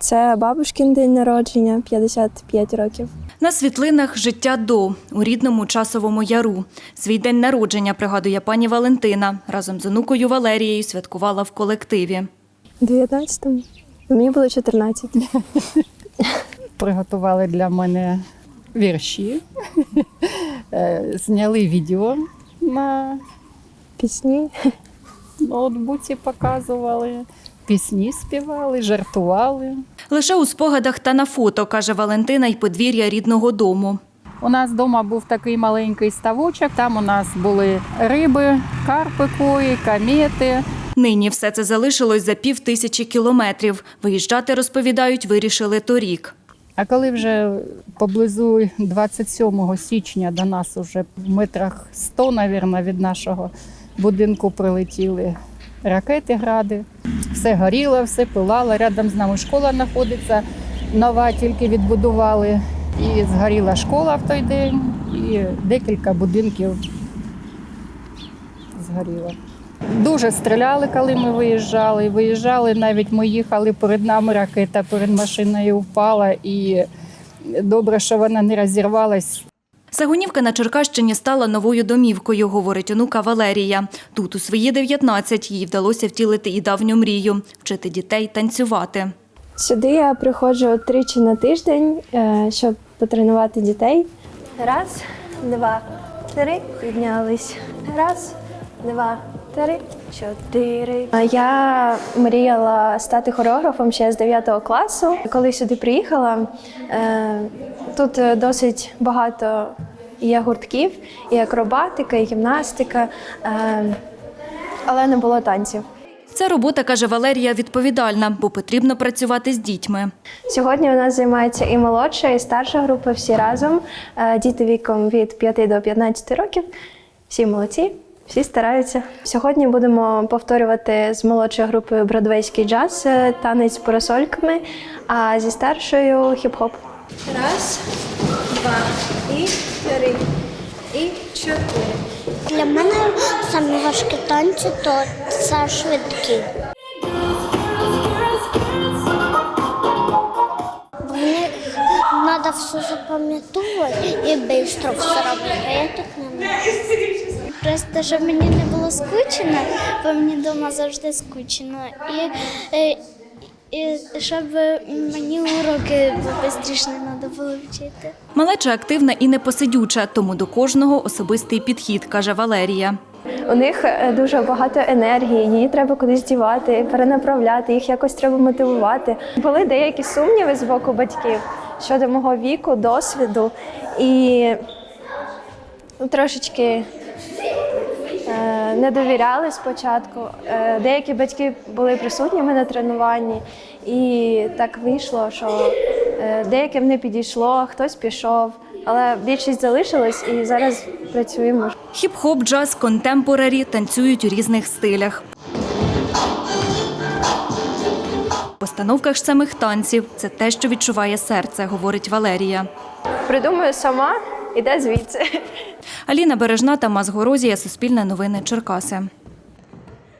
Це бабушкин день народження, 55 років. На світлинах життя до у рідному часовому яру. Свій день народження пригадує пані Валентина. Разом з онукою Валерією святкувала в колективі. У 19-му. Мені було 14. приготували для мене вірші, Е, зняли відео на Пісні. ноутбуці, показували, пісні співали, жартували. Лише у спогадах та на фото, каже Валентина, й подвір'я рідного дому. У нас вдома був такий маленький ставочок, там у нас були риби, карпи кої, камети. Нині все це залишилось за пів тисячі кілометрів. Виїжджати, розповідають, вирішили торік. А коли вже поблизу 27 січня до нас уже в метрах 100, мабуть, від нашого будинку прилетіли ракети, гради. Все горіло, все пилало. Рядом з нами школа знаходиться, нова тільки відбудували. І згоріла школа в той день, і декілька будинків згоріло. Дуже стріляли, коли ми виїжджали. Виїжджали, навіть ми їхали перед нами ракета перед машиною впала, і добре, що вона не розірвалась. Загонівка на Черкащині стала новою домівкою, говорить онука Валерія. Тут у свої 19 їй вдалося втілити і давню мрію вчити дітей танцювати. Сюди я приходжу тричі на тиждень, е, щоб потренувати дітей. Раз, два, три, піднялись. Раз, два, три, чотири. Я мріяла стати хореографом ще з 9 класу. Коли сюди приїхала, е, тут е, досить багато є гуртків, і акробатика, і гімнастика, е, але не було танців. Ця робота, каже Валерія, відповідальна, бо потрібно працювати з дітьми. Сьогодні у нас займається і молодша, і старша група всі разом. Діти віком від 5 до 15 років. Всі молодці, всі стараються. Сьогодні будемо повторювати з молодшою групою бродвейський джаз, е, танець з парасольками, а зі старшою хіп-хоп. Раз, два, і три, і чотири. Для мене самі важкі танці то це швидкі. Треба все запам'ятовувати і швидко все робити. а Я так не можу. Просто щоб мені не було скучно, бо мені вдома завжди скучно. І, е, і щоб мені уроки швидше треба було вчити. Малеча активна і непосидюча, тому до кожного особистий підхід, каже Валерія. У них е, дуже багато енергії, її треба кудись дівати, перенаправляти, їх якось треба мотивувати. Були деякі сумніви з боку батьків щодо мого віку, досвіду і трошечки не довіряли спочатку. Е, Деякі батьки були присутніми на тренуванні, і так вийшло, що е, деяким не підійшло, хтось пішов, але більшість залишилась і зараз працюємо. Хіп-хоп, джаз, контемпорарі танцюють у різних стилях. В постановках ж самих танців це те, що відчуває серце, говорить Валерія. Придумаю сама, іде звідси. Аліна Бережна, та Горозія, Суспільне новини, Черкаси.